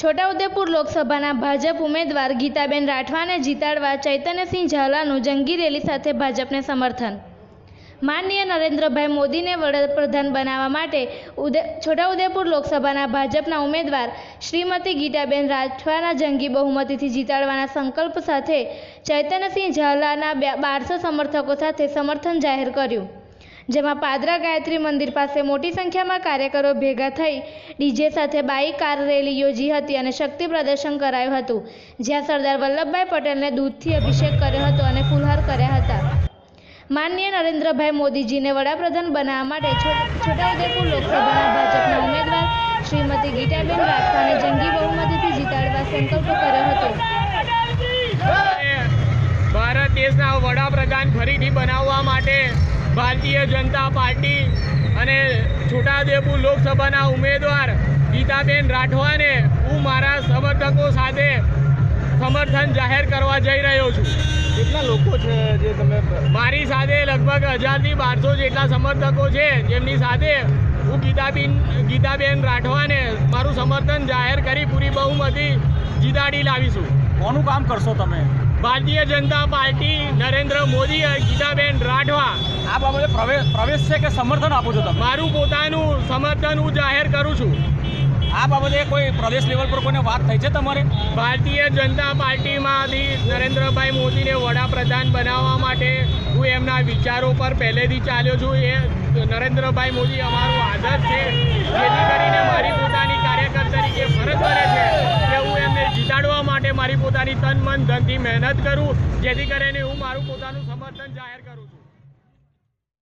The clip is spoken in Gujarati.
છોટાઉદેપુર લોકસભાના ભાજપ ઉમેદવાર ગીતાબેન રાઠવાને જીતાડવા ચૈતન્યસિંહ ઝાલાનું જંગી રેલી સાથે ભાજપને સમર્થન. માનનીય નરેન્દ્રભાઈ મોદીને વડાપ્રધાન બનાવવા માટે ઉદે, છોટાઉદેપુર લોકસભાના ભાજપના ઉમેદવાર શ્રીમતી ગીતાબેન રાઠવાના જંગી બહુમતીથી જીતાડવાના સંકલ્પ સાથે ચૈતન્યસિંહ ઝાલાના બારસો સમર્થકો સાથે સમર્થન જાહેર કર્યું. જેમાં પાદરા ગાયત્રી મંદિર પાસે મોટી સંખ્યામાં કાર્યકરો ભેગા થઈ ડીજે સાથે બાઇક, કાર રેલી યોજી હતી અને શક્તિ પ્રદર્શન કરાયું હતું. જ્યાં સરદાર વલ્લભભાઈ પટેલને દૂધથી અભિષેક કર્યો હતો અને ફુલહાર કર્યા હતા. માનનીય નરેન્દ્રભાઈ મોદીજીને વડાપ્રધાન બનાવવા માટે છોટાઉદેપુર લોકસભાના ભાજપના ઉમેદવાર શ્રીમતી ગીતાબેન રાઠવાને જંગી બહુમતીથી જીતાડવા સંકલ્પ કર્યો હતો. ભારત દેશના વડાપ્રધાન ફરીથી બનાવવા માટે ભારતીય જનતા પાર્ટી અને છોટાઉદેપુર લોકસભાના ઉમેદવાર ગીતાબેન રાઠવાને હું મારા સમર્થકો સાથે સમર્થન જાહેર કરવા જઈ રહ્યો છું. કેટલા લોકો છે જે તમે મારી સાથે લગભગ હજારથી બારસો જેટલા સમર્થકો છે. જેમની સાથે હું ગીતાબેન ગીતાબેન રાઠવાને મારું સમર્થન જાહેર કરી પૂરી બહુમતી જીતાડી લાવીશું. કોનું કામ કરશો તમે? ભારતીય જનતા પાર્ટી નરેન્દ્ર મોદી ગીતાબેન રાઠવા. આ બાબતે પ્રવેશ પ્રવેશ છે કે સમર્થન આપો છો તમે? મારું પોતાનું સમર્થન હું જાહેર કરું છું. આ બાબતે કોઈ પ્રદેશ લેવલ પર કોઈને વાત થઈ છે તમારે? ભારતીય જનતા પાર્ટીમાંથી નરેન્દ્રભાઈ મોદીને વડાપ્રધાન બનાવવા માટે હું એમના વિચારો પર પહેલેથી ચાલ્યો છું. એ નરેન્દ્રભાઈ મોદી અમારો આદર છે. જેથી કરીને મારી પોતાની તન મન ધનથી મહેનત કરું, જેથી કરીને હું મારું પોતાનું સમર્થન જાહેર કરું છું.